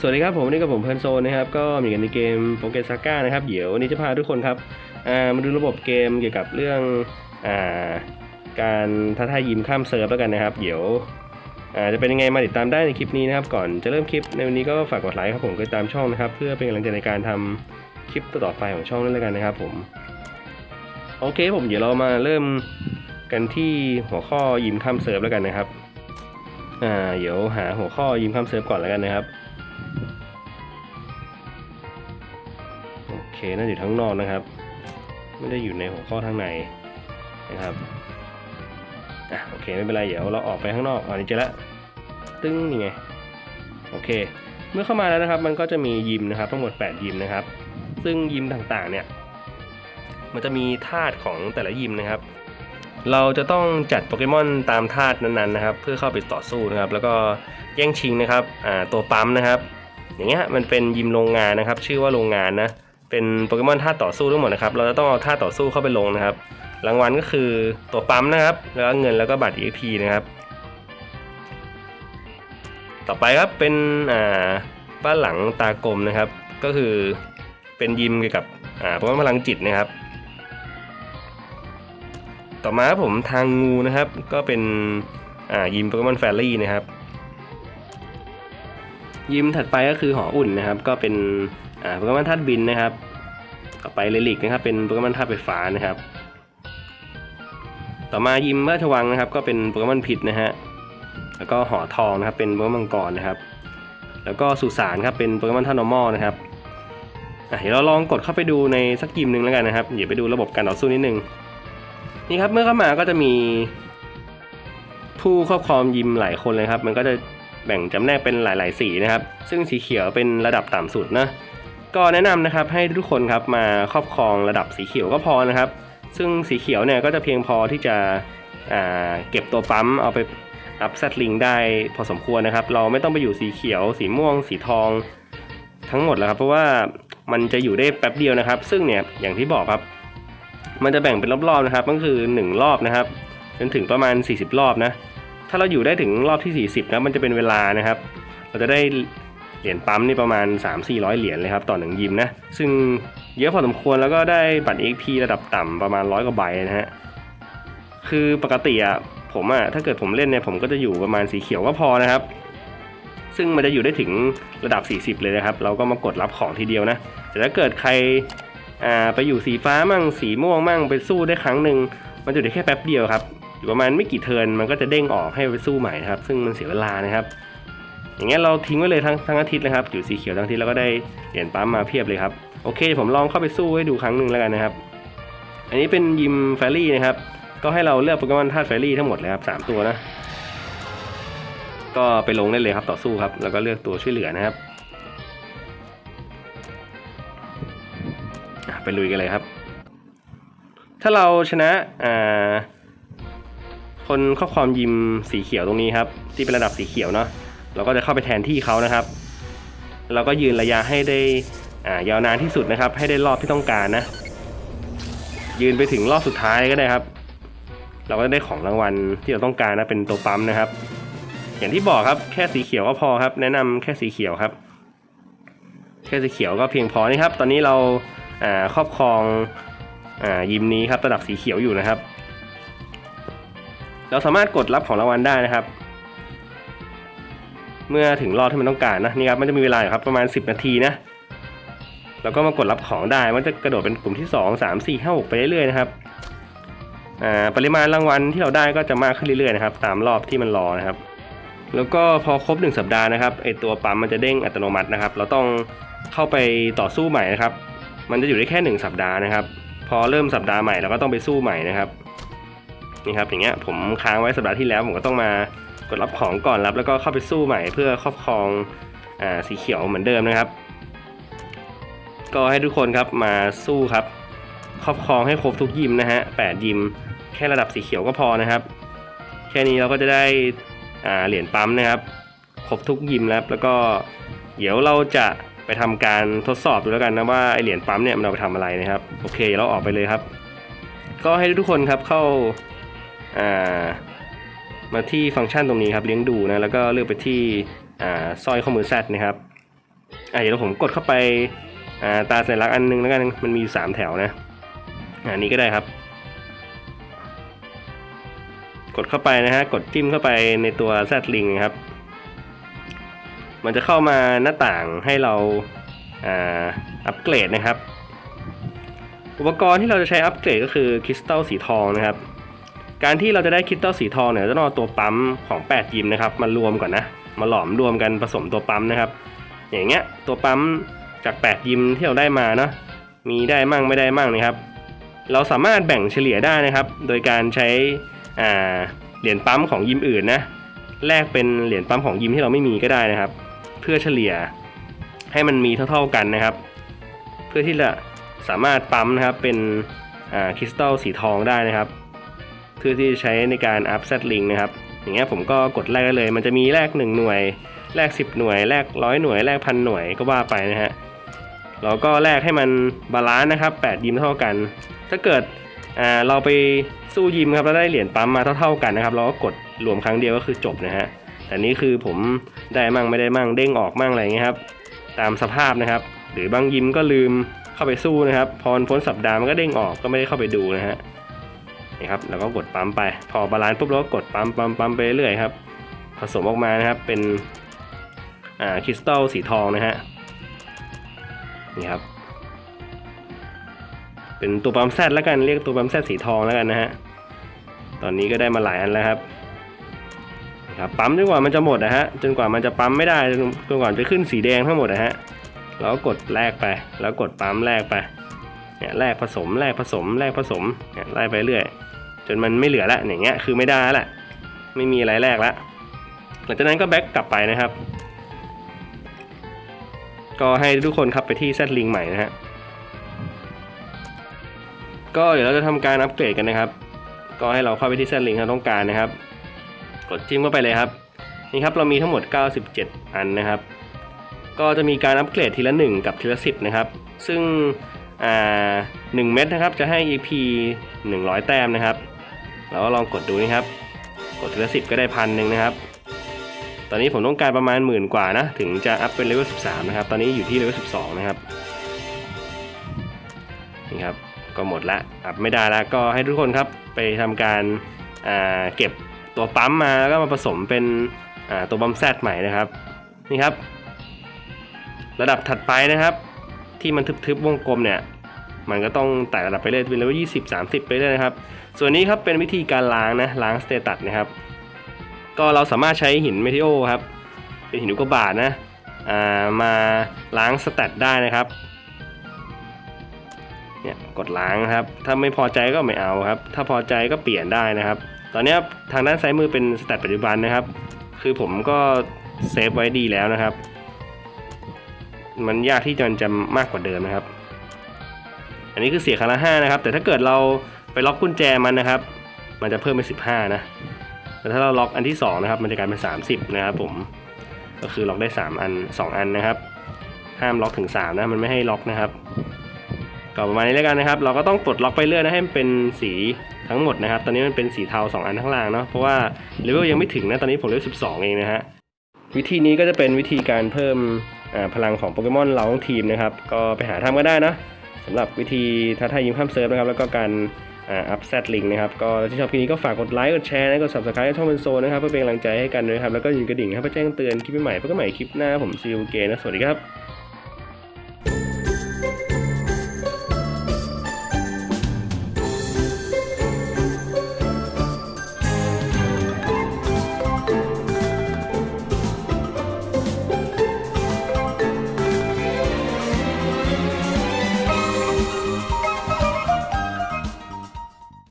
สวัสดีครับผมวันนี่กับผมเพลินโซนนะครับก็มีกันในเกมโปเกซาก้านะครับเดี๋ยววันนี้จะพาทุกคนครับมาดูระบบเกมเกี่ยวกับเรื่องอาการท้าทายยิมข้ามเซิร์ฟแล้วกันนะครับ เดี๋ยวจะเป็นยังไงมาติดตามได้ในคลิปนี้นะครับ ก่อนจะเริ่มคลิปในวันนี้ก็ฝากกดไลค์ครับผมกดติดตามช่องนะครับ เพื่อเป็นกำลังใจในการทำคลิปต่อไปของช่องนั่นแล้วกันนะครับ ผม โอเคผมเดี๋ยวเรามาเริ่มกันที่หัวข้อยิมข้ามเซิร์ฟแล้วกันนะครับอ่าเดี๋ยวหาหัวข้อยิมข้ามเซิร์ฟก่อนแล้วกันนะครับ เคน่าอยู่ทั้งนอกนะครับ ไม่ได้อยู่ในหัวข้อทางในนะครับอะโอเคไม่เป็นไรเดี๋ยวเราออกไปข้างนอกอ๋อนี่เจอละตึ้งนี่ไงโอเค เมื่อเข้ามาแล้วนะครับ มันก็จะมียิมนะครับ ทั้งหมด 8 ยิมนะครับ ซึ่งยิมต่างๆเนี่ยมันจะมีธาตุของแต่ละยิมนะครับ เราจะต้องจัดโปเกมอนตามธาตุนั้นๆนะครับ เพื่อเข้าไปต่อสู้นะครับ แล้วก็แย่งชิงนะครับตัวปั๊มนะครับ อย่างเงี้ยมันเป็นยิมโรงงานนะครับ ชื่อว่าโรงงานนะ เป็นโปเกมอนท่าต่อสู้ทั้งหมดนะครับ เราจะต้องเอาท่าต่อสู้เข้าไปลงนะครับ รางวัลก็คือตัวปั๊มนะครับ แล้วก็เงินแล้วก็บัตร EXP นะครับ ต่อไปครับเป็นอ่าบ้านหลังตากลมนะครับ ก็คือเป็นยิมเกี่ยวกับอ่าโปเกมอนพลังจิตนะครับ ต่อมาครับผมทางงูนะครับ ก็เป็นอ่ายิมโปเกมอนแฟรี่นะครับ ยิมถัดไปก็คือหออุ่นนะครับ ก็เป็น อ่าโปเกมอนธาตุบินนะครับต่อไปเลลิกนะครับเป็นโปเกมอนธาตุไฟฟ้านะครับ ต่อมายิมราชวังนะครับ ก็เป็นโปเกมอนพิษนะฮะแล้วก็หอทองนะครับ เป็นโปเกมอนมังกรนะครับ แล้วก็สุสานครับเป็นโปเกมอนธาตุนอร์มอลนะครับอะเดี๋ยวเราลองกดเข้าไปดูในสักยิมหนึ่งแล้วกันนะครับเดี๋ยวไปดูระบบการต่อสู้นิดนึงนี่ครับเมื่อเข้ามาก็จะมีผู้ครอบครองยิมหลายคนเลยครับ มันก็จะแบ่งจำแนกเป็นหลาย ๆ สีนะครับ ซึ่งสีเขียวเป็นระดับต่ำสุดนะ ก็แนะนำนะครับให้ทุกคนครับมาครอบครองระดับสีเขียวก็พอนะครับ ซึ่งสีเขียวเนี่ยก็จะเพียงพอที่จะเก็บตัวปั๊มเอาไปอัพแซตลิงได้พอสมควรนะครับ เราไม่ต้องไปอยู่สีเขียว สีม่วง สีทองทั้งหมดแล้วครับ เพราะว่ามันจะอยู่ได้แป๊บเดียวนะครับ ซึ่งเนี่ยอย่างที่บอกครับ มันจะแบ่งเป็นรอบๆนะครับ ก็คือ 1 รอบนะครับจนถึงประมาณ 40 รอบนะ ถ้าเราอยู่ได้ถึงรอบที่ 40นะมันจะเป็นเวลานะครับ เราจะได้ เหรียญปั๊มนี่ประมาณ 3-400 เหรียญเลยครับต่อหนึ่งยิมนะ ซึ่งเยอะพอสมควรแล้วก็ได้บัตร XP ระดับต่ำประมาณร้อยกว่าใบนะฮะ คือปกติอะผมอะถ้าเกิดผมเล่นเนี่ยผมก็จะอยู่ประมาณสีเขียวก็พอนะครับ ซึ่งมันจะอยู่ได้ถึงระดับ 40 เลยนะครับ เราก็มากดรับของทีเดียวนะ แต่ถ้าเกิดใครอ่าไปอยู่สีฟ้ามั่งสีม่วงมั่งไปสู้ได้ครั้งหนึ่งมันจะอยู่ได้แค่แป๊บเดียวครับอยู่ประมาณไม่กี่เทิร์นมันก็จะเด้งออกให้ไปสู้ใหม่นะครับ ซึ่งมันเสียเวลานะครับ อย่างเงี้ยเราทิ้งไว้เลยทั้งทั้งอาทิตย์นะครับอยู่สีเขียวทั้งอาทิตย์แล้วก็ได้เหรียญปั๊มมาเพียบเลยครับโอเค ผมลองเข้าไปสู้ให้ดูครั้งหนึ่งแล้วกันนะครับ อันนี้เป็นยิมแฟรี่นะครับ ก็ให้เราเลือกโปเกมอนธาตุแฟรี่ทั้งหมดเลยครับสามตัวนะ ก็ไปลงได้เลยครับต่อสู้ครับ แล้วก็เลือกตัวช่วยเหลือนะครับไปลุยกันเลยครับ ถ้าเราชนะอ่าคนครอครองยิมสีเขียวตรงนี้ครับ ที่เป็นระดับสีเขียวเนาะ เราก็จะเข้าไปแทนที่เขานะครับ เราก็ยืนระยะให้ได้ยาวนานที่สุดนะครับ ให้ได้รอบที่ต้องการนะ ยืนไปถึงรอบสุดท้ายก็ได้ครับ เราก็ได้ของรางวัลที่เราต้องการนะเป็นตัวปั๊มนะครับ อย่างที่บอกครับแค่สีเขียวก็พอครับ แนะนำแค่สีเขียวครับ แค่สีเขียวก็เพียงพอนี่ครับ ตอนนี้เราครอบครองอยิมนี้ครับระดับสีเขียวอยู่นะครับ เราสามารถกดรับของรางวัลได้นะครับ เมื่อถึงรอบที่มันต้องการนะนี่ครับมันจะมีเวลาครับประมาณ 10 นาทีนะแล้วก็มากดรับของได้มันจะกระโดดเป็นกลุ่มที่ 2 3 4 5 6 ไปเรื่อยๆนะครับอ่าปริมาณรางวัลที่เราได้ก็จะมากขึ้นเรื่อยๆนะครับตามรอบที่มันรอนะครับ แล้วก็พอครบ 1 สัปดาห์นะครับไอตัวปั๊มมันจะเด้งอัตโนมัตินะครับ เราต้องเข้าไปต่อสู้ใหม่นะครับ มันจะอยู่ได้แค่ 1 สัปดาห์นะครับ พอเริ่มสัปดาห์ใหม่เราก็ต้องไปสู้ใหม่นะครับนี่ครับอย่างเงี้ยผมค้างไว้สัปดาห์ที่แล้วผมก็ต้องมา กดรับของก่อนรับแล้วก็เข้าไปสู้ใหม่เพื่อครอบครองอสีเขียวเหมือนเดิมนะครับ ก็ให้ทุกคนครับมาสู้ครับ ครอบครองให้ครบทุกยิมนะฮะแปดยิมแค่ระดับสีเขียวก็พอนะครับ แค่นี้เราก็จะได้เหรียญปั๊มนะครับ ครบทุกยิมแล้วแล้วก็เดี๋ยวเราจะไปทำการทดสอบดูแล้วกันนะว่าไอเหรียญปั๊มเนี่ยมันเอาไปทำอะไรนะครับ โอเคเราออกไปเลยครับ ก็ให้ทุกคนครับเข้าอ่า มาที่ฟังก์ชันตรงนี้ครับเลี้ยงดูนะแล้วก็เลือกไปที่สร้อยข้อมือแซดนะครับอะเดี๋ยวผมกดเข้าไปาตาสัญลักษณ์อันนึงแล้วกันมันมีสามแถวนะอันนี้ก็ได้ครับ กดเข้าไปนะฮะกดจิ้มเข้าไปในตัวแซดลิงครับ มันจะเข้ามาหน้าต่างให้เราอาอัปเกรดนะครับ อุปกรณ์ที่เราจะใช้อัปเกรดก็คือคริสตัลสีทองนะครับ การที่เราจะได้คริสตัลสีทองเนี่ยจะต้องเอาตัวปั๊มของ8ยิมนะครับมารวมก่อนนะมาหลอมรวมกันผสมตัวปั๊มนะครับ อย่างเงี้ยตัวปั๊มจาก 8 ยิมที่เราได้มาเนาะมีได้มั่งไม่ได้มั่งนะครับ เราสามารถแบ่งเฉลี่ยได้นะครับ โดยการใช้เหรียญปั๊มของยิมอื่นนะแลกเป็นเหรียญปั๊มของยิมที่เราไม่มีก็ได้นะครับ เพื่อเฉลี่ยให้มันมีเท่าๆกันนะครับ เพื่อที่จะสามารถปั๊มนะครับเป็นคริสตัลสีทองได้นะครับ เพื่อที่จะใช้ในการอัพเซตลิงนะครับ อย่างเงี้ยผมก็กดแลกได้เลย มันจะมีแลก1หน่วย แลก 10 หน่วย แลกร้อยหน่วย แลกพันหน่วยก็ว่าไปนะฮะ เราก็แลกให้มันบาลานซ์นะครับ 8 ยิมเท่ากัน ถ้าเกิดอ่าเราไปสู้ยิมครับแล้วได้เหรียญปั๊มมาเท่าๆกันนะครับ เราก็กดรวมครั้งเดียวก็คือจบนะฮะ แต่นี้คือผมได้มั่งไม่ได้มั่งเด้งออกมั่งอะไรเงี้ยครับ ตามสภาพนะครับ หรือบางยิมก็ลืมเข้าไปสู้นะครับ พอพ้นสัปดาห์มันก็เด้งออกก็ไม่ได้เข้าไปดูนะฮะ นี่ครับแล้วก็กดปั๊มไป พอบาลานซ์ปุ๊บเราก็กดปั๊มปั๊มปั๊มไปเรื่อยครับ ผสมออกมานะครับเป็นอ่าคริสตัลสีทองนะฮะนี่ครับ เป็นตัวปั๊มแซดแล้วกันเรียกตัวปั๊มแซดสีทองแล้วกันนะฮะตอนนี้ก็ได้มาหลายอันแล้วครับนะครับปั๊มจนกว่ามันจะหมดนะฮะจนกว่ามันจะปั๊มไม่ได้จนกว่าจะขึ้นสีแดงทั้งหมดนะฮะเราก็กดแลกไป แล้วกดปั๊มแลกไปเนี่ยแลกผสมแลกผสมแลกผสมเนี่ยไล่ไปเรื่อย จนมันไม่เหลือละอย่างเงี้ยคือไม่ได้ละไม่มีอะไรแลกละหลังจากนั้นก็แบ็กกลับไปนะครับ ก็ให้ทุกคนครับไปที่แซดลิงใหม่นะฮะก็เดี๋ยวเราจะทำการอัปเกรดกันนะครับ ก็ให้เราเข้าไปที่แซดลิงที่เราต้องการนะครับ กดจิ้มเข้าไปเลยครับนี่ครับเรามีทั้งหมด 97 อันนะครับ ก็จะมีการอัปเกรดทีละ 1 กับทีละ 10 นะครับ ซึ่งอ่า1เม็ดนะครับจะให้ EP 100 แต้มนะครับ เราก็ลองกดดูนะครับ กดทีละ10ก็ได้พันหนึ่งนะครับ ตอนนี้ผมต้องการประมาณหมื่นกว่านะ ถึงจะอัพเป็นเลเวล13 นะครับ ตอนนี้อยู่ที่เลเวล12 นะครับ นี่ครับ ก็หมดละ อัพไม่ได้แล้วก็ให้ทุกคนครับไปทำการาเก็บตัวปั๊มมาแล้วก็มาผสมเป็นตัวบัมแซดใหม่นะครับ นี่ครับ ระดับถัดไปนะครับ ที่มันทึบๆวงกลมเนี่ย มันก็ต้องไต่ระดับไปเรื่อยเป็นเลเวล20 30ไปเรื่อยนะครับ ส่วนนี้ครับเป็นวิธีการล้างนะล้างสเตตัสนะครับ ก็เราสามารถใช้หินเมทิโอครับ เป็นหินอุกกาบาตนะามาล้างสเตตได้นะครับเนี่ยกดล้างครับ ถ้าไม่พอใจก็ไม่เอาครับ ถ้าพอใจก็เปลี่ยนได้นะครับ ตอนนี้ทางด้านซ้ายมือเป็นสเตตปัจจุบันนะครับ คือผมก็เซฟไว้ดีแล้วนะครับ มันยากที่จะจะมากกว่าเดิมนะครับ อันนี้คือเสียครั้งละห้านะครับ แต่ถ้าเกิดเราไปล็อกกุญแจมันนะครับ มันจะเพิ่มเป็นสิบห้านะ แต่ถ้าเราล็อกอันที่สองนะครับ มันจะกลายเป็นสามสิบนะครับผม ก็คือล็อกได้สามอันสองอันนะครับ ห้ามล็อกถึงสามนะ มันไม่ให้ล็อกนะครับ ก็ประมาณนี้แล้วกันนะครับ เราก็ต้องปลดล็อกไปเรื่อยนะให้มันเป็นสีทั้งหมดนะครับ ตอนนี้มันเป็นสีเทาสองอันข้างล่างเนาะ เพราะว่าเลเวลยังไม่ถึงนะ ตอนนี้ผมเลเวลสิบสองเองนะฮะ วิธีนี้ก็จะเป็นวิธีการเพิ่มพลังของโปเกมอนเราทั้งทีมนะครับ ก็ไปหาทำก็ได้นะ สำหรับวิธีท้าทายยิงข้ามเซิร์ฟนะครับ แล้วก็การอัพแซดลิงนะครับ ก็ที่ชอบคลิปนี้ก็ฝากกดไลค์ กดแชร์นะ กด subscribe ช่องเป็นโซนะครับ เพื่อเป็นกำลังใจให้กันด้วยครับ แล้วก็อย่าลืมกระดิ่งให้เพื่อแจ้งเตือนคลิปใหม่ๆเพื่อกันใหม่คลิปหน้าผมซีอูเกนะ สวัสดีครับ